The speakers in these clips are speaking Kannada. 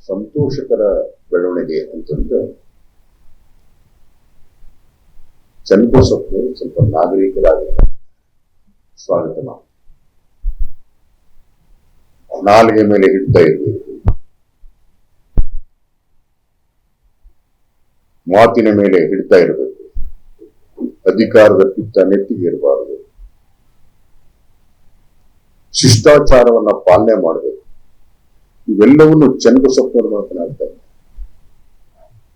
ಸಂತೋಷಕರ ಬೆಳವಣಿಗೆ ಅಂತಂದ್ರೆ ಚನ್ನಬಸಪ್ಪನವರು ಸ್ವಲ್ಪ ನಾಗರಿಕರಾಗಿದ್ದಾರೆ ಸ್ವಾಗತ ನಾವು ನಾಲ್ಗೆ ಮೇಲೆ ಹಿಡ್ತಾ ಇರಬೇಕು. ಮಾತಿನ ಮೇಲೆ ಹಿಡ್ತಾ ಇರಬೇಕು. ಅಧಿಕಾರದ ಪಿತ್ತ ನೆತ್ತಿಗೆ ಇರಬಾರದು. ಶಿಷ್ಟಾಚಾರವನ್ನ ಪಾಲನೆ ಮಾಡಬೇಕು. ಇವೆಲ್ಲವನ್ನು ಮಾತನಾಡ್ತಾ ಇದ್ದಾರೆ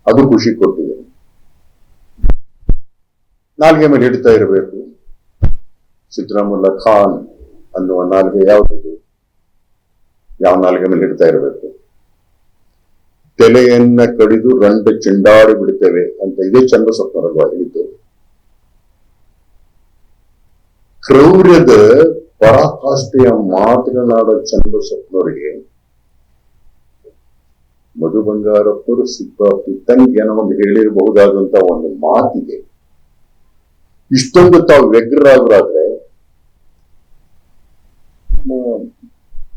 ಅದು ಖುಷಿ ಕೊಟ್ಟಿದೆ. ನಾಲ್ಗೆ ಮೇಲೆ ಹಿಡಿತಾ ಇರಬೇಕು. ಸಿದ್ದರಾಮುಲ್ಲಾ ಖಾನ್ ಅನ್ನುವ ನಾಲ್ಗೆ ಯಾವುದು ಯಾವ ನಾಲ್ಗೆ ಮೇಲೆ ಹಿಡಿತಾ ಇರಬೇಕು? ತೆಲೆಯನ್ನ ಕಡಿದು ರಂಡ ಚೆಂಡಾಡಿ ಬಿಡುತ್ತೇವೆ ಅಂತ ಇದೇ ಚನ್ನಬಸಪ್ಪನವರಲ್ವಾ ಹೇಳಿದ್ದು? ಕ್ರೌರ್ಯದ ಪರಾಕಾಷ್ಠೆಯ ಮಾತುಗಳನ್ನಾಡೋ ಚನ್ನಬಸಪ್ಪನವರಿಗೆ ಮಧು ಬಂಗಾರಪ್ಪರು ಸಿಬ್ಬ ಪಿತ್ತಂಗಿ ಏನೋ ಒಂದು ಹೇಳಿರಬಹುದಾದಂತ ಒಂದು ಮಾತಿಗೆ ಇಷ್ಟೊಂದು ತಾವು ವ್ಯಗ್ರರಾಗರಾದ್ರೆ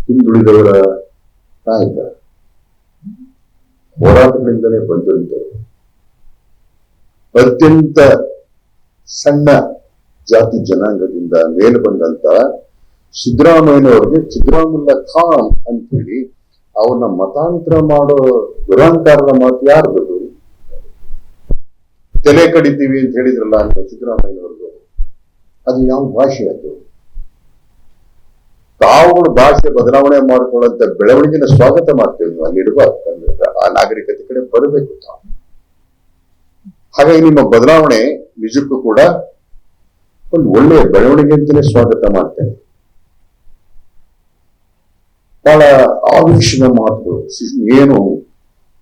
ಹಿಂದುಳಿದವರ ನಾಯಕ ಹೋರಾಟಗಳಿಂದಲೇ ಬಂದಂತವರು ಅತ್ಯಂತ ಸಣ್ಣ ಜಾತಿ ಜನಾಂಗದಿಂದ ಮೇಲೆ ಬಂದಂತ ಸಿದ್ದರಾಮಯ್ಯನವ್ರಿಗೆ ಸಿದ್ದರಾಮಯ್ಯ ಖಾನ್ ಅಂತೇಳಿ ಅವ್ರನ್ನ ಮತಾಂತರ ಮಾಡೋ ದುರಂಕಾರದ ಮಾತು ಯಾರ್ದದು ತಲೆ ಕಡಿತೀವಿ ಅಂತ ಹೇಳಿದ್ರಲ್ಲ ಅಂತ ಸಿದ್ದರಾಮಯ್ಯನವ್ರದ್ದು ಅದು ಯಾವ ಭಾಷೆ ಅದು? ತಾವುಗಳು ಭಾಷೆ ಬದಲಾವಣೆ ಮಾಡಿಕೊಳ್ಳಂತ ಬೆಳವಣಿಗೆನ ಸ್ವಾಗತ ಮಾಡ್ತೇವೆ ನೀವು ಆ ನಾಗರಿಕತೆ ಕಡೆ ಬರಬೇಕು ತಾವು. ಹಾಗಾಗಿ ನಿಮ್ಮ ಬದಲಾವಣೆ ನಿಜಕ್ಕೂ ಕೂಡ ಒಂದು ಒಳ್ಳೆಯ ಬೆಳವಣಿಗೆ ಅಂತಲೇ ಸ್ವಾಗತ ಮಾಡ್ತೇನೆ ಬಹಳ ಆವೇಶದ ಮಾತುಗಳು ಏನು?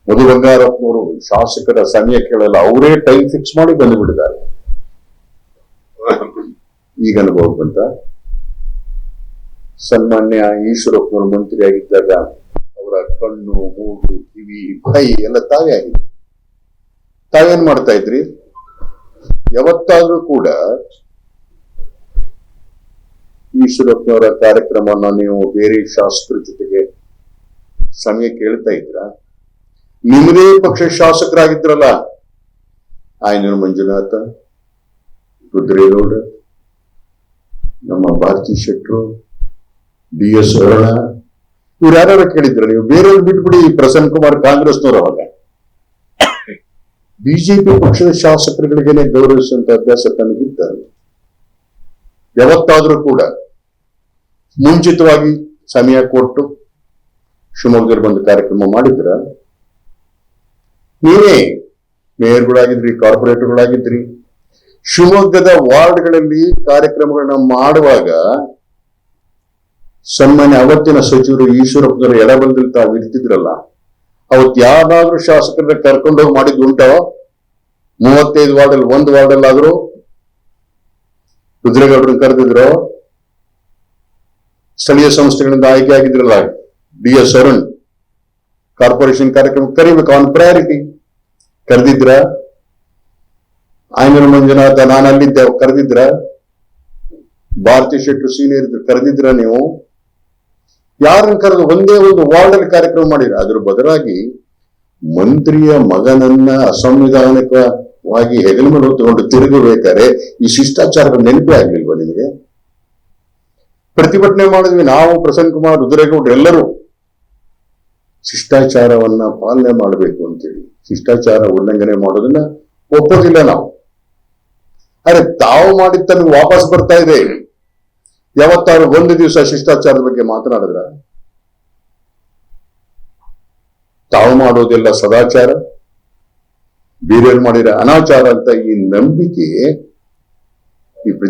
ಮಧು ಬಂಗಾರಪ್ಪನವರು ಶಾಸಕರ ಸಮಯ ಕೇಳಲ್ಲ, ಅವರೇ ಟೈಮ್ ಫಿಕ್ಸ್ ಮಾಡಿ ಬಂದು ಬಿಟ್ಟಿದ್ದಾರೆ. ಈಗ ಅನುಭವ ಬಂತ ಸನ್ಮಾನ್ಯ ಈಶ್ವರಪ್ಪನವರು ಮಂತ್ರಿ ಆಗಿದ್ದಾಗ ಅವರ ಕಣ್ಣು, ಮೂಗು, ಕಿವಿ ಬಾಯಿ ಎಲ್ಲ ತಾವೇ ಆಗಿದೆ ತಾವೇನ್ ಮಾಡ್ತಾ ಇದ್ರಿ? ಯಾವತ್ತಾದ್ರೂ ಕೂಡ ಈಶ್ವರಪ್ಪನವರ ಕಾರ್ಯಕ್ರಮವನ್ನು ನೀವು ಬೇರೆ ಶಾಸಕರ ಜೊತೆಗೆ ಸಮಯ ಕೇಳ್ತಾ ಇದ್ರ? ನಿಮ್ಮದೇ ಪಕ್ಷ ಶಾಸಕರಾಗಿದ್ರಲ್ಲ, ಆಯನೂರು ಮಂಜುನಾಥ, ರುದ್ರೇಗೌಡ, ನಮ್ಮ ಭಾರತಿ ಶೆಟ್ರು ಡಿ ಎಸ್ ಅರುಣ ಇವ್ರು ಯಾರು ಕೇಳಿದ್ರ ನೀವು? ಬೇರೆಯವ್ರು ಬಿಟ್ಬಿಡಿ, ಪ್ರಸನ್ನ ಕುಮಾರ್ ಕಾಂಗ್ರೆಸ್ನವರು ಅವಾಗ. ಬಿಜೆಪಿ ಪಕ್ಷದ ಶಾಸಕರುಗಳಿಗೇನೆ ಗೌರವಿಸುವಂತ ಅಭ್ಯಾಸ ತನಗಿದ್ದ ಯಾವತ್ತಾದ್ರೂ ಕೂಡ ಮುಂಚಿತವಾಗಿ ಸಮಯ ಕೊಟ್ಟು ಶಿವಮೊಗ್ಗದಲ್ಲಿ ಬಂದು ಕಾರ್ಯಕ್ರಮ ಮಾಡಿದ್ರ, ನೀವೇ ಮೇಯರ್ಗಳಾಗಿದ್ರಿ, ಕಾರ್ಪೊರೇಟರ್ಗಳಾಗಿದ್ರಿ, ಶಿವಮೊಗ್ಗದ ವಾರ್ಡ್ಗಳಲ್ಲಿ ಕಾರ್ಯಕ್ರಮಗಳನ್ನ ಮಾಡುವಾಗ ಸನ್ಮಾನ್ಯ ಅವತ್ತಿನ ಸಚಿವರು ಈಶ್ವರಪ್ಪನವರು ಎಡಬಲದಲ್ಲಿ ತಾವು ಇರ್ತಿದ್ರಲ್ಲ ಅವತ್ತು ಯಾವ್ದಾದ್ರು ಶಾಸಕರನ್ನ ಕರ್ಕೊಂಡೋಗಿ ಮಾಡಿದ್ದು ಉಂಟೋ? ಮೂವತ್ತೈದು ವಾರ್ಡಲ್ಲಿ ಒಂದು ವಾರ್ಡ್ ಆದ್ರೂ ರುದ್ರೇಗೌಡರನ್ನ ಕರೆದಿದ್ರು? ಸ್ಥಳೀಯ ಸಂಸ್ಥೆಗಳಿಂದ ಆಯ್ಕೆ ಆಗಿದ್ರಲ್ಲ, ಡಿ ಎಸ್ ಅರುಣ್, ಕಾರ್ಪೊರೇಷನ್ ಕಾರ್ಯಕ್ರಮ ಕರಿಬೇಕು, ಅವನ್ ಪ್ರಯಾರಿಟಿ ಕರೆದಿದ್ರ? ಆಂಜನ ಮಂಜುನಾಥ, ನಾನು ಅಲ್ಲಿದ್ದೆ ಕರೆದಿದ್ರ? ಭಾರತಿ ಶೆಟ್ಟು ಸೀನಿಯರ್ ಇದ್ರು, ಕರೆದಿದ್ರ ನೀವು? ಯಾರನ್ನ ಕರೆದು ಒಂದೇ ಒಂದು ವಾರ್ಡ್ ಅಲ್ಲಿ ಕಾರ್ಯಕ್ರಮ ಮಾಡಿರ ಅದ್ರ ಬದಲಾಗಿ ಮಂತ್ರಿಯ ಮಗನನ್ನ ಅಸಂವಿಧಾನಿಕವಾಗಿ ಹೆಗಲ ಮೇಲೆ ಹೊತ್ತುಕೊಂಡು ತಿರುಗಬೇಕಾದ್ರೆ ಈ ಶಿಷ್ಟಾಚಾರದ ನೆನಪೇ ಆಗ್ಲಿಲ್ವಾ ನಿಮಗೆ? ಪ್ರತಿಭಟನೆ ಮಾಡಿದ್ವಿ. ನಾವು ಪ್ರಸನ್ನ ಕುಮಾರ್, ರುದ್ರೇಗೌಡ ಎಲ್ಲರೂ ಶಿಷ್ಟಾಚಾರವನ್ನ ಪಾಲನೆ ಮಾಡಬೇಕು ಅಂತೇಳಿ. ಶಿಷ್ಟಾಚಾರ ಉಲ್ಲಂಘನೆ ಮಾಡೋದನ್ನ ಒಪ್ಪೋದಿಲ್ಲ ನಾವು. ಅರೆ, ತಾವು ಮಾಡಿದ ತನಗೆ ವಾಪಸ್ ಬರ್ತಾ ಇದೆ. ಯಾವತ್ತಾರು ಒಂದು ದಿವಸ ಶಿಷ್ಟಾಚಾರದ ಬಗ್ಗೆ ಮಾತನಾಡಿದ್ರ? ತಾವು ಮಾಡೋದೆಲ್ಲ ಸದಾಚಾರ? ಬೇರೆಯವ್ರು ಮಾಡಿದ್ರೆ ಅನಾಚಾರ ಅಂತ ಈ ನಂಬಿಕೆ ಈ